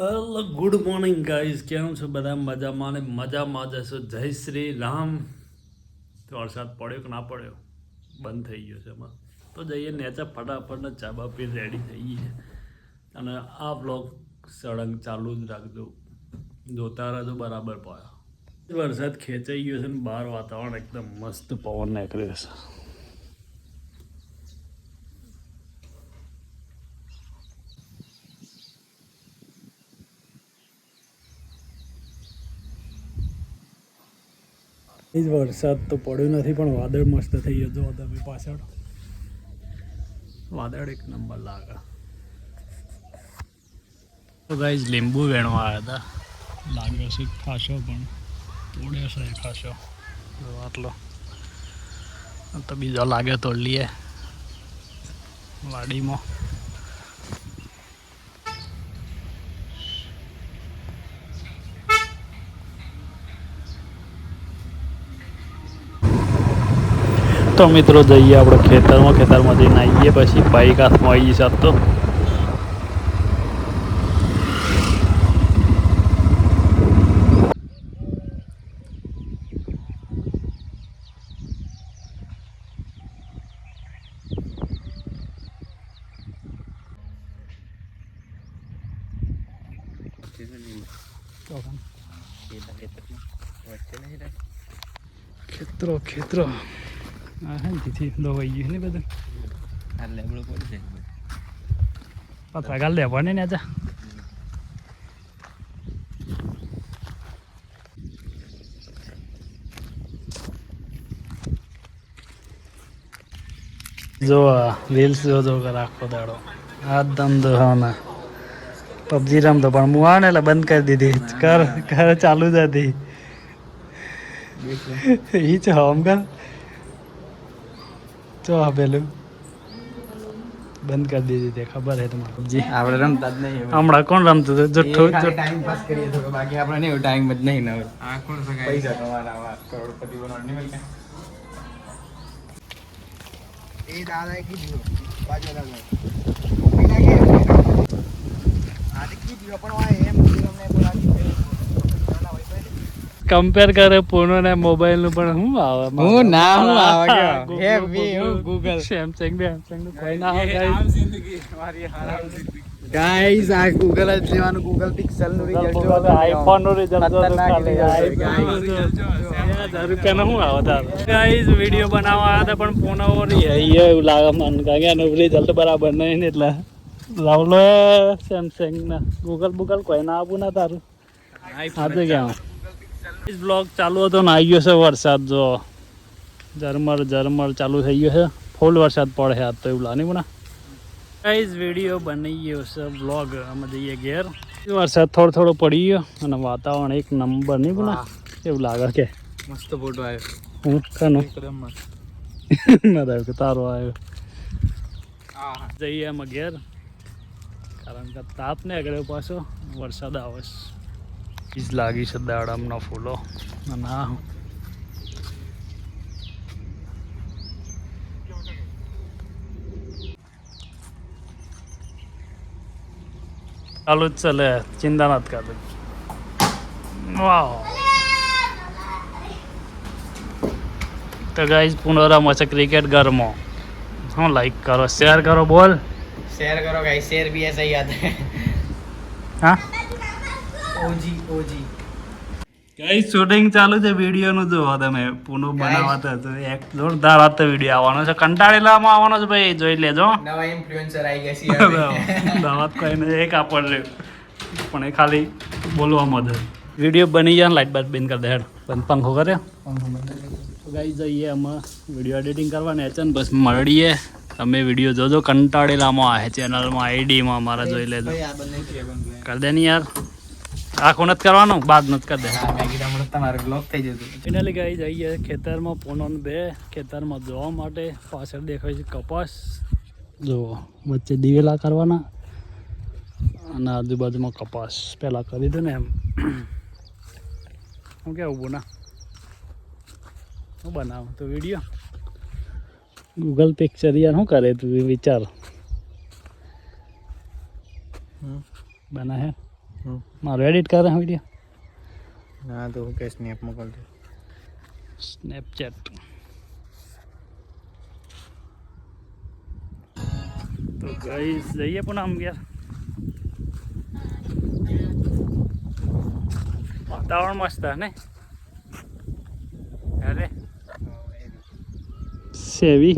Hello good morning guys, કેમ છો બધા? મજામાં ને મજામાં જશો જય શ્રી રામ. તો વરસાદ પડ્યો કે ના પડ્યો? બંધ થઈ ગયો છે એમાં. તો જઈએ નેચા ફટાફટ ને ચા બા પી રેડી થઈ ગઈ અને આ બ્લોગ સળંગ ચાલુ જ રાખજો. જોતા રહેજો બરાબર પડ્યો. વરસાદ ખેંચાઈ ગયો છે ને બહાર વાતાવરણ એકદમ મસ્ત પવન નીકળ્યો છે. એ જ વરસાદ તો પડ્યો નથી, પણ વાદળ મસ્ત થઈ ગયો. જો તમે પાછળ. વાદળ એક નંબર લાગે. તો ગાઈઝ લીંબુ વેણવા આવ્યા હતા. લાગે છે ખાશો, પણ તોડે છે ખાશો. આટલો. તો બીજો લાગે તો લઈએ. વાડીમાં. તો મિત્રો જઈએ આપણે ખેતરમાં. ખેતરમાં જઈને આવીએ પછી બાઈક હાથમાં આવી જશે તો. ખેતરો ખેતરો. આ હે ને તેથી દવાઈ ગયું ને બધું? પાછા ગાલ લેવા ને આજે. જો રીલ્સ જોજો કર આખો દાડો. આ દમ હા પબજી રમતો પણ હું આવે ને એટલે બંધ કરી દીધી. કર કર ચાલુ જ હતી. એ છે હમ કર. ચો આ પેલું બંધ કરી દીધી તે ખબર હે તમારે. જી આપણે રમતા જ નહીં હમણાં કોણ રમતું હતું? જઠ્ઠો ટાઈમ પાસ કરીએ તો બાકી આપણે નહીં ટાઈમ જ નહીં ને પૈસા કમાવાના આવા કરોડપતિ બનવાનું નહીં મળતા. એ દાદા કીધું બાજુ દાદા આજે કીધું પણ એમ બોલાવી કમ્પેર કરે પૂનો ને મોબાઈલનું પણ શું આવે હું ના હું આવે કે હે વી હું ગૂગલ સેમસંગ બે સેમસંગનું કોઈ ના આવે guys. ગાઈસ આ ગૂગલ જ લેવાનું ગૂગલ પિક્સેલનું રિઝલ્ટ જો આઈફોનનું રિઝલ્ટ જો ખાલી છે, iPhone નું. શું આવે તારે ગાઈસ વીડિયો બનાવવા આવ્યા હતા પણ પૂનો નહીં અહીંયા એવું લાગે મન કાગે કે એનું રિઝલ્ટ બરાબર નહીં ને એટલે. લાવલો સેમસંગ ના. ગૂગલ બુગલ કોઈ ના આપું ના તારું. હા તો ક્યાં? બ્લોગ ચાલુ હતો ને આવી ગયો છે વરસાદ જો ઝરમર ઝરમર ચાલુ થઈ ગયો છે. ફૂલ વરસાદ પડે છે આજ તો એવું લાની મને. ગાઈઝ વીડિયો બની ગયો છે બ્લોગ અમે જઈએ ઘેર. વરસાદ થોડો થોડો પડી ગયો અને વાતાવરણ એક નંબર નહીં બના એવું લાગે કે મસ્ત ફોટો આવ્યો. હું કાનો? ના આવ્યો કે તારો આવ્યો. જઈએ અમે ઘેર. કારણ કે તાપ ને આગળ પાછો વરસાદ આવે છે. જ લાગી છે દાડમના ફૂલો. અને આ ચાલુ જ ચાલે ચિંતા નથી કરતો વાહ તો ગાઈઝ પુનોરા મચે ક્રિકેટ ઘરમાં. હું લાઈક કરો શેર કરો બોલ. શેર કરો ગાઈઝ શેર બી એસા યાદ. હા? ઓજી ઓજી કઈ શૂટિંગ ચાલુ છે વિડીયોનું જોવો તમે. પૂનું બનાવતા તો એક જોરદાર હતો વીડિયો આવવાનો છે. કંટાળેલામાં આવવાનો છે ભાઈ જોઈ લેજો. નવા ઇન્ફ્લુએન્સર આવી ગયા છે દાવત કોઈને એક આપણને પણ એ ખાલી બોલવા મદદ. વીડિયો બની જાય લાઇટ બાઇટ બંધ કરી દે હેડ. બંધ પંખો કરે તો ગાઈ જઈએ આમાં. વીડિયો એડિટિંગ કરવાને છે ને બસ મળીએ. તમે વીડિયો જોજો કંટાળેલામાં આ ચેનલમાં આઈડીમાં અમારા જોઈ લેજો. કરી દે ને યાર. આખું નથી કરવાનું બાદ નથી કરી દે તમારે મેં કીધું બ્લોક થઈ જતું. ફિનાલી ગાઈ જઈએ ખેતરમાં પોનોન બે. ખેતરમાં જોવા માટે પાછળ દેખાય છે કપાસ. જો વચ્ચે દિવેલા કરવાના અને આજુબાજુમાં કપાસ પહેલાં કરી દો ને એમ. હું કેવું બોના હું બનાવું તો વીડિયો ગૂગલ પિક્ચર યાર શું કરે તું વિચાર? બના હે? મારો એડિટ કરે વીડિયો ના તો હું કે સ્નેપ મોકલજો સ્નેપચેટ તો ગાઈસ જઈએ પણ આમ ગયા વાતાવરણ મસ્ત હે ને અરે સેવી.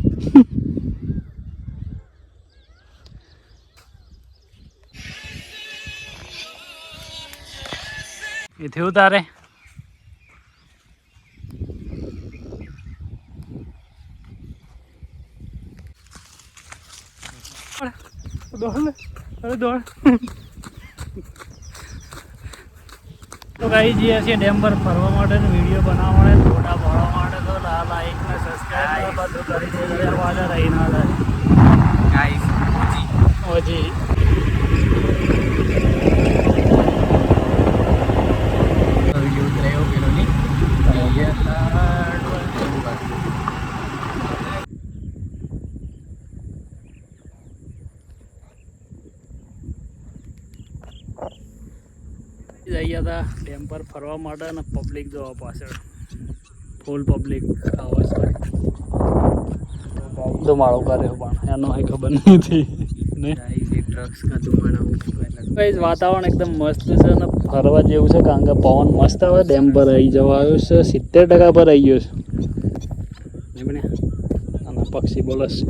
એ થયું તારે? દોડ અરે દોડ. તો ગાઈ જઈએ છીએ ડેમ પર ફરવા માટે વીડિયો બનાવવા માટે ફોટા ભરવા માટે તો લાઈક ને સબસ્ક્રાઈબ બધું કરી દેજો. વાળા રહી ના રહે ગાઈસ વિડિયો ઉતરાયો પેલો ની જઈએ હતા ડેમ પર ફરવા માટે અને પબ્લિક જોવા પાછળ. ફૂલ પબ્લિક આવે છે ધુમાડો કર્યો પણ. એનો કઈ ખબર નથી ને? ગાઈસ એ ડ્રગ્સ કા ધુમાડા હું ગાઈઝ વાતાવરણ એકદમ મસ્ત છે અને ફરવા જેવું છે કારણ કે પવન મસ્ત આવે, ડેમ પર આવી જવા આવ્યો છે, સિત્તેર ટકા પર આવી ગયો છે. અને પક્ષી બોલે. મસ્ત.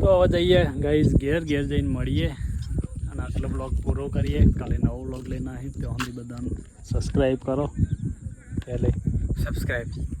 તો હવે જઈએ. ગાઈઝ ઘેર ઘેર જઈને મળીએ. આટલો બ્લોગ પૂરો કરીએ. કાલે નવો બ્લોગ લઈને આવી ત્યાં સુધી બધાને સબસ્ક્રાઈબ કરો. પહેલે. સબસ્ક્રાઇબ